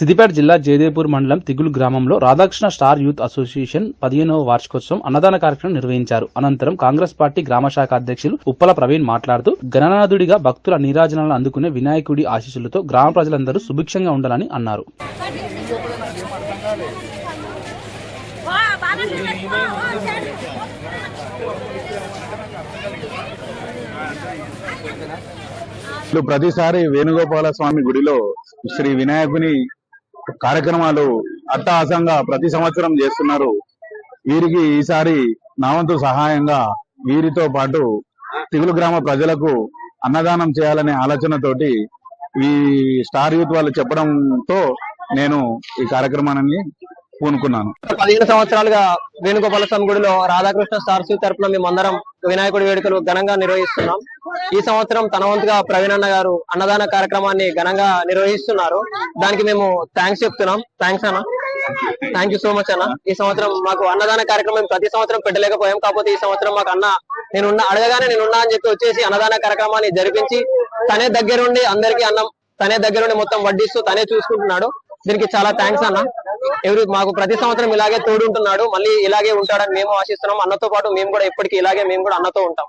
సిద్దిపేట జిల్లా జయదేపూర్ మండలం తిగులు గ్రామంలో రాధాకృష్ణ స్టార్ యూత్ అసోసియేషన్ పదిహేనవ వార్షికోత్సవం అన్నదాన కార్యక్రమం నిర్వహించారు. అనంతరం కాంగ్రెస్ పార్టీ గ్రామ శాఖ అధ్యక్షులు ఉప్పల ప్రవీణ్ మాట్లాడుతూ గణనాథుడిగా భక్తుల నీరాజనాలను అందుకునే వినాయకుడి ఆశీస్సులతో గ్రామ ప్రజలందరూ సుభిక్షంగా ఉండాలని అన్నారు. ప్రతిసారి వేణుగోపాల స్వామి గుడిలో శ్రీ వినాయకుని కార్యక్రమాలు అట్టహాసంగా ప్రతి సంవత్సరం చేస్తున్నారు. వీరికి ఈసారి నావంతు సహాయంగా వీరితో పాటు తిగులు గ్రామ ప్రజలకు అన్నదానం చేయాలనే ఆలోచనతోటి ఈ స్టార్ యూత్ వాళ్ళు చెప్పడంతో నేను ఈ కార్యక్రమాన్ని పూనుకున్నాను. పదిహేను సంవత్సరాలుగా వేణుగోపాల స్వామి గుడిలో రాధాకృష్ణ స్టార్స్ యూత్ తరఫున మేమందరం వినాయకుడి వేడుకలు ఘనంగా నిర్వహిస్తున్నాం. ఈ సంవత్సరం తన వంతుగా ప్రవీణ్ అన్న గారు అన్నదాన కార్యక్రమాన్ని ఘనంగా నిర్వహిస్తున్నారు. దానికి మేము థ్యాంక్స్ చెప్తున్నాం. థ్యాంక్స్ అన్న. థ్యాంక్ యూ సో మచ్ అన్న. ఈ సంవత్సరం మాకు అన్నదాన కార్యక్రమం ప్రతి సంవత్సరం పెట్టలేకపోయాం. కాకపోతే ఈ సంవత్సరం మాకు అన్న నేనున్నా అడగగానే నేనున్నా అని చెప్పి వచ్చేసి అన్నదాన కార్యక్రమాన్ని జరిపించి తనే దగ్గరుండి అందరికీ అన్నం తనే దగ్గరుండి మొత్తం వడ్డిస్తూ తనే చూసుకుంటున్నాడు. దీనికి చాలా థ్యాంక్స్ అన్న. ఎవరు మాకు ప్రతి సంవత్సరం ఇలాగే తోడుంటున్నాడు మళ్ళీ ఇలాగే ఉంటాడని మేము ఆశిస్తున్నాం. అన్నతో పాటు మేము కూడా ఎప్పటికీ ఇలాగే మేము కూడా అన్నతో ఉంటాం.